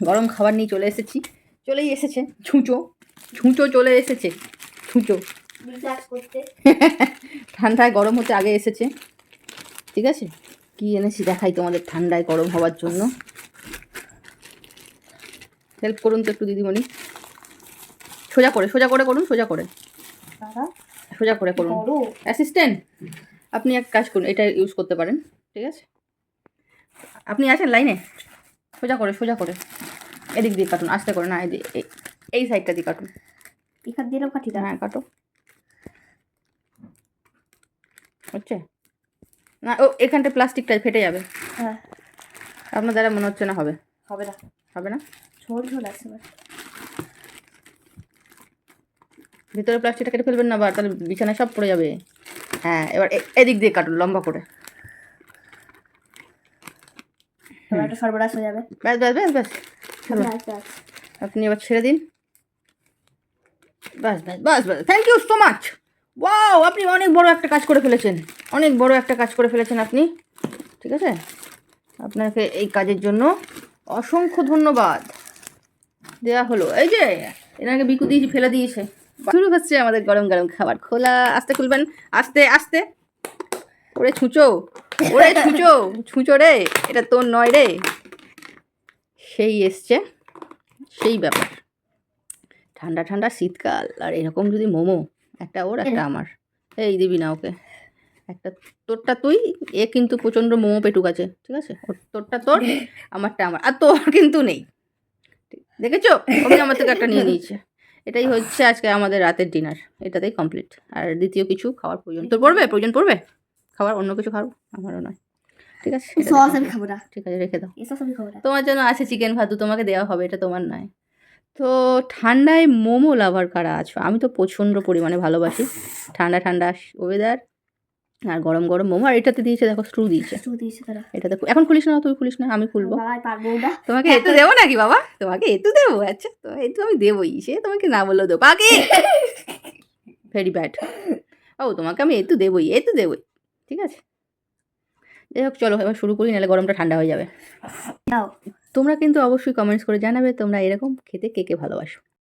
গরম খাবার নিয়ে চলে এসেছি। চলেই এসেছে ছুঁচো ছুঁচো চলে এসেছে ছুঁচো। ঠান্ডায় গরম হতে আগে এসেছে। ঠিক আছে? কি এনেছি দেখাই তোমাদের ঠান্ডায় গরম হওয়ার জন্য। হেল্প করুন তো একটু দিদিমণি। সোজা করে সোজা করে করুন সোজা করে। সোজা করে করুন। অ্যাসিস্ট্যান্ট আপনি এক কাজ করুন এটা ইউজ করতে পারেন। ঠিক আছে? আপনি আছেন লাইনে? সোজা করে সোজা করে। এদিক দিয়ে কাটুন আস্তে করে না এদিক এই- এই সাইডটা দিয়ে কাটুন। এখান দিয়ে কাটি হ্যাঁ কাটো। হচ্ছে? না ও এখানটা প্লাস্টিকটা ফেটে যাবে। হ্যাঁ। আপনার দ্বারা মনে হচ্ছে না হবে? হবে না। হবে না? ঝোল ঝোল আছে ভিতরে প্লাস্টিকটা কেটে ফেলবেন না আবার তাহলে বিছানায় সব পড়ে যাবে। হ্যাঁ এবার এদিক দিয়ে কাটুন লম্বা করে। একটা হয়ে যাবে। ব্যাস ব্যাস ব্যাস ব্যাস। চলো। আপনি এবার ছেড়ে দিন। বাস বাস বাস বাস। Thank you so much wow আপনি অনেক বড় একটা কাজ করে ফেলেছেন। অনেক বড় একটা কাজ করে ফেলেছেন আপনি। ঠিক আছে? আপনাকে এই কাজের জন্য অসংখ্য ধন্যবাদ। দেয়া হলো। এই যে এনাকে বিকু দিয়েছি ফেলে দিয়েছে। শুরু হচ্ছে আমাদের গরম গরম খাবার। খোলা আস্তে খুলবেন। আস্তে আস্তে। ওরে ছুঁচো ওরে ছুঁচো ছুঁচো রে। এটা তোর নয় রে। সেই এসছে সেই ব্যাপার। ঠান্ডা ঠান্ডা শীতকাল আর এরকম যদি মোমো একটা ওর একটা আমার। এই দিবি না ওকে। একটা তোরটা তুই এ কিন্তু প্রচণ্ড মোমো পেটুক আছে ঠিক আছে? ওর তোরটা তোর আমারটা আমার। আর তোর কিন্তু নেই। ঠিক- দেখেছ? ওকে আমার থেকে একটা নিয়ে নিয়েছে। এটাই হচ্ছে আজকে আমাদের রাতের ডিনার এটাতেই কমপ্লিট আর দ্বিতীয় কিছু খাওয়ার প্রয়োজন। তোর পড়বে? প্রয়োজন পড়বে? খাবার অন্য কিছু খাও আমারও নয়। ঠিক আছে সস আমি খাব না ঠিক আছে রেখে দাও। সস আমি খাব না তোমার জন্য আছে চিকেন ভাতু তোমাকে দেওয়া হবে এটা তোমার নয়। তো ঠান্ডায় মোমো লাভার কারা আছো? আমি তো প্রচণ্ড পরিমাণে ভালোবাসি। ঠান্ডা ঠান্ডা ওয়েদার আর গরম গরম মোমো আর এটাতে দিয়েছে দেখো স্ট্রু দিয়েছে। শুধু দিয়েছে তারা। এটাতে এখন খুলিস না তুই খুলিস না আমি খুলবো। তোমাকে এতু দেবো নাকি বাবা? তোমাকে এতু দেবো? আচ্ছা তো এতু আমি দেবোই সে তোমাকে না বললেও দেবো। পাখি ভেরি ব্যাড ও তোমাকে আমি এতু দেবোই এতু দেবোই। ঠিক আছে? যাই হোক চলো এবার শুরু করি নাহলে গরমটা ঠান্ডা হয়ে যাবে। তোমরা কিন্তু অবশ্যই কমেন্টস করে জানাবে তোমরা এরকম খেতে কে কে ভালোবাসো।